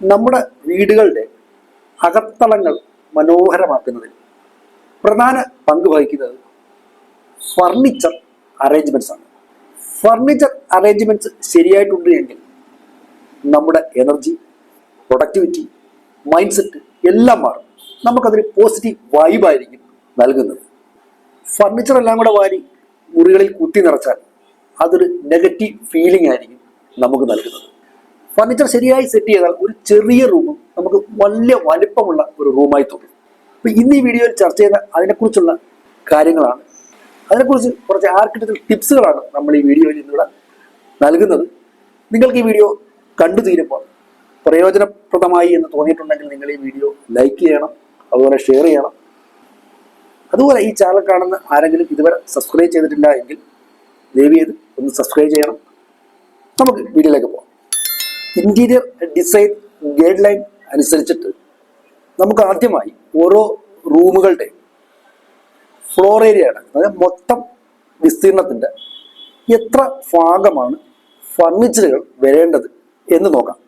നമ്മുടെ വീടുകളുടെ അകത്തളങ്ങൾ മനോഹരമാക്കുന്നതിൽ പ്രധാന പങ്ക് വഹിക്കുന്നത് ഫർണിച്ചർ അറേഞ്ച്മെന്റ്സ് ആണ്. ഫർണിച്ചർ അറേഞ്ച്മെന്റ്സ് ശരിയായിട്ടുണ്ട് എങ്കിൽ നമ്മുടെ എനർജി പ്രൊഡക്ടിവിറ്റി മൈൻഡ് സെറ്റ് എല്ലാം മാറും. നമുക്കതൊരു പോസിറ്റീവ് വൈബായിരിക്കും നൽകുന്നത്. ഫർണിച്ചർ എല്ലാം കൂടെ വാരി മുറികളിൽ കുത്തി നിറച്ചാൽ അതൊരു നെഗറ്റീവ് ഫീലിംഗ് ആയിരിക്കും നമുക്ക് നൽകുന്നത്. ഫർണിച്ചർ ശരിയായി സെറ്റ് ചെയ്താൽ ഒരു ചെറിയ റൂമും നമുക്ക് വലിയ വലിപ്പമുള്ള ഒരു റൂമായി തോന്നും. അപ്പൊ ഇന്ന് ഈ വീഡിയോയിൽ ചർച്ച ചെയ്യുന്ന അതിനെക്കുറിച്ചുള്ള കാര്യങ്ങളാണ്. അതിനെക്കുറിച്ച് കുറച്ച് ആർക്കിടെക്ചർ ടിപ്സുകളാണ് നമ്മൾ ഈ വീഡിയോയിൽ ഇന്നിവിടെ നൽകുന്നത്. നിങ്ങൾക്ക് ഈ വീഡിയോ കണ്ടു തീരുമ്പോൾ പ്രയോജനപ്രദമായി എന്ന് തോന്നിയിട്ടുണ്ടെങ്കിൽ നിങ്ങൾ ഈ വീഡിയോ ലൈക്ക് ചെയ്യണം അതുപോലെ ഷെയർ ചെയ്യണം. അതുപോലെ ഈ ചാനൽ കാണുന്ന ആരെങ്കിലും ഇതുവരെ സബ്സ്ക്രൈബ് ചെയ്തിട്ടില്ല എങ്കിൽ ദയവ് ചെയ്ത് ഒന്ന് സബ്സ്ക്രൈബ് ചെയ്യണം. നമുക്ക് വീഡിയോയിലേക്ക് പോകാം ഇന്റീരിയർ ഡിസൈൻ ഗൈഡ് ലൈൻ അനുസരിച്ചിട്ട് നമുക്ക് ആദ്യമായി ഓരോ റൂമുകളുടെ ഫ്ലോർ ഏരിയയുടെ അതായത് മൊത്തം വിസ്തീർണത്തിന്റെ എത്ര ഭാഗമാണ് ഫർണിച്ചറുകൾ വരേണ്ടത് എന്ന് നോക്കാം.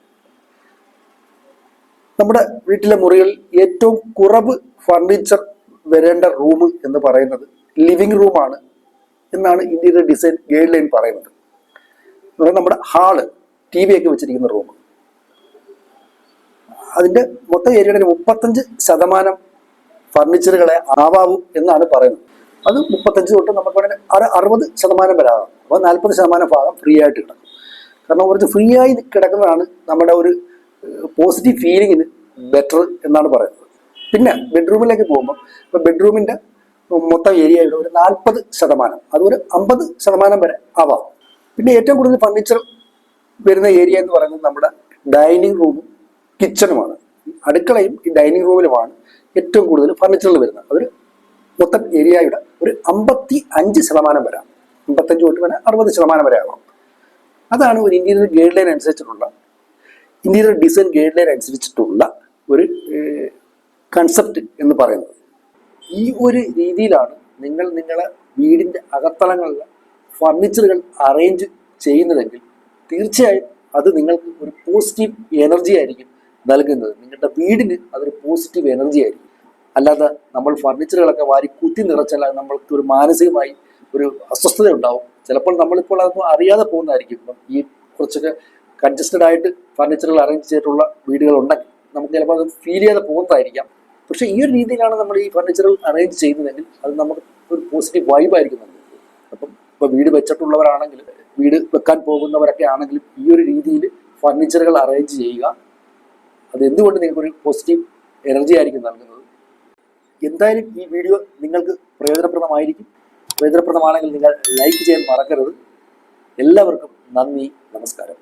നമ്മുടെ വീട്ടിലെ മുറികളിൽ ഏറ്റവും കുറവ് ഫർണിച്ചർ വരേണ്ട റൂം എന്ന് പറയുന്നത് ലിവിംഗ് റൂമാണ് എന്നാണ് ഇന്ത്യയുടെ ഡിസൈൻ ഗൈഡ് ലൈൻ പറയുന്നത്. നമ്മുടെ ഹാൾ ടി വി ഒക്കെ വെച്ചിരിക്കുന്ന റൂം. അതിന്റെ മൊത്തം ഏരിയയുടെ മുപ്പത്തഞ്ച് ശതമാനം ഫർണിച്ചറുകളെ ആവാവൂ എന്നാണ് പറയുന്നത്. അത് മുപ്പത്തഞ്ച് തൊട്ട് നമുക്ക് വേണമെങ്കിൽ അറ അറുപത് ശതമാനം വരെ അപ്പോൾ നാൽപ്പത് ശതമാനം ഭാഗം ഫ്രീ ആയിട്ട് കിടക്കും കാരണം കുറച്ച് ഫ്രീ ആയി കിടക്കുന്നതാണ് നമ്മുടെ ഒരു പോസിറ്റീവ് ഫീലിങ്ങിന് ബെറ്റർ എന്നാണ് പറയുന്നത്. പിന്നെ ബെഡ്റൂമിലേക്ക് പോകുമ്പോൾ ഇപ്പോൾ ബെഡ്റൂമിന്റെ മൊത്തം ഏരിയയുടെ ഒരു നാൽപ്പത് ശതമാനം അത് ഒരു അമ്പത് ശതമാനം വരെ ആവാം. പിന്നെ ഏറ്റവും കൂടുതൽ ഫർണിച്ചർ വരുന്ന ഏരിയ എന്ന് പറയുന്നത് നമ്മുടെ ഡൈനിങ് റൂമും കിച്ചണുമാണ് അടുക്കളയും ഈ ഡൈനിങ് റൂമിലുമാണ് ഏറ്റവും കൂടുതൽ ഫർണിച്ചറിൽ വരുന്നത്. അതൊരു മൊത്തം ഏരിയയുടെ ഒരു അമ്പത്തി അഞ്ച് ശതമാനം വരാം അമ്പത്തഞ്ച് തൊട്ട് വരെ അറുപത് ശതമാനം വരെ ആവാം. അതാണ് ഒരു ഇന്ത്യൻ ഗൈഡ് ലൈൻ അനുസരിച്ചിട്ടുള്ള ഇന്ത്യയിലെ ഡിസൈൻ ഗൈഡ് ലൈൻ അനുസരിച്ചിട്ടുള്ള ഒരു കൺസെപ്റ്റ് എന്ന് പറയുന്നത്. ഈ ഒരു രീതിയിലാണ് നിങ്ങൾ നിങ്ങളെ വീടിന്റെ അകത്തളങ്ങളിൽ ഫർണിച്ചറുകൾ അറേഞ്ച് ചെയ്യുന്നതെങ്കിൽ തീർച്ചയായും അത് നിങ്ങൾക്ക് ഒരു പോസിറ്റീവ് എനർജി ആയിരിക്കും നൽകുന്നത്. നിങ്ങളുടെ വീടിന് അതൊരു പോസിറ്റീവ് എനർജി ആയിരിക്കും. അല്ലാതെ നമ്മൾ ഫർണിച്ചറുകളൊക്കെ വാരി കുത്തി നിറച്ചാൽ നമ്മൾക്ക് ഒരു മാനസികമായി ഒരു അസ്വസ്ഥത ഉണ്ടാവും. ചിലപ്പോൾ നമ്മളിപ്പോൾ അതൊന്നും അറിയാതെ പോകുന്നതായിരിക്കും. ഇപ്പം ഈ കുറച്ചൊക്കെ കൺജസ്റ്റഡ് ആയിട്ട് ഫർണിച്ചറുകൾ അറേഞ്ച് ചെയ്തിട്ടുള്ള വീടുകൾ വീടുകളുണ്ടെങ്കിൽ നമുക്ക് ചിലപ്പോൾ അത് ഫീൽ ചെയ്യാതെ പോകുന്നതായിരിക്കാം. പക്ഷേ ഈ ഒരു രീതിയിലാണ് നമ്മൾ ഈ ഫർണിച്ചറുകൾ അറേഞ്ച് ചെയ്യുന്നതെങ്കിൽ അത് നമുക്ക് ഒരു പോസിറ്റീവ് വൈബായിരിക്കും നമുക്ക് അപ്പം ഇപ്പോൾ വീട് വെച്ചിട്ടുള്ളവരാണെങ്കിൽ വീട് വെക്കാൻ പോകുന്നവരൊക്കെ ആണെങ്കിലും ഈ ഒരു രീതിയിൽ ഫർണിച്ചറുകൾ അറേഞ്ച് ചെയ്യുക. അത് എന്തുകൊണ്ട് നിങ്ങൾക്ക് ഒരു പോസിറ്റീവ് എനർജി ആയിരിക്കും നൽകുന്നത്? എന്തായാലും ഈ വീഡിയോ നിങ്ങൾക്ക് പ്രയോജനപ്രദമായിരിക്കും. പ്രയോജനപ്രദമാണെങ്കിൽ നിങ്ങൾ ലൈക്ക് ചെയ്യാൻ മറക്കരുത്. എല്ലാവർക്കും നന്ദി നമസ്കാരം.